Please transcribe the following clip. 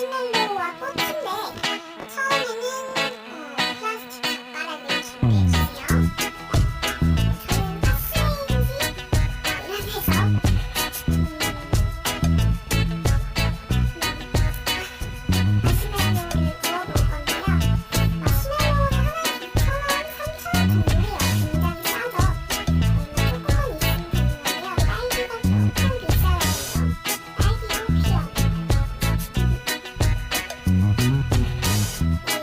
심은 거와 꽃인데 처음에는 Thank you.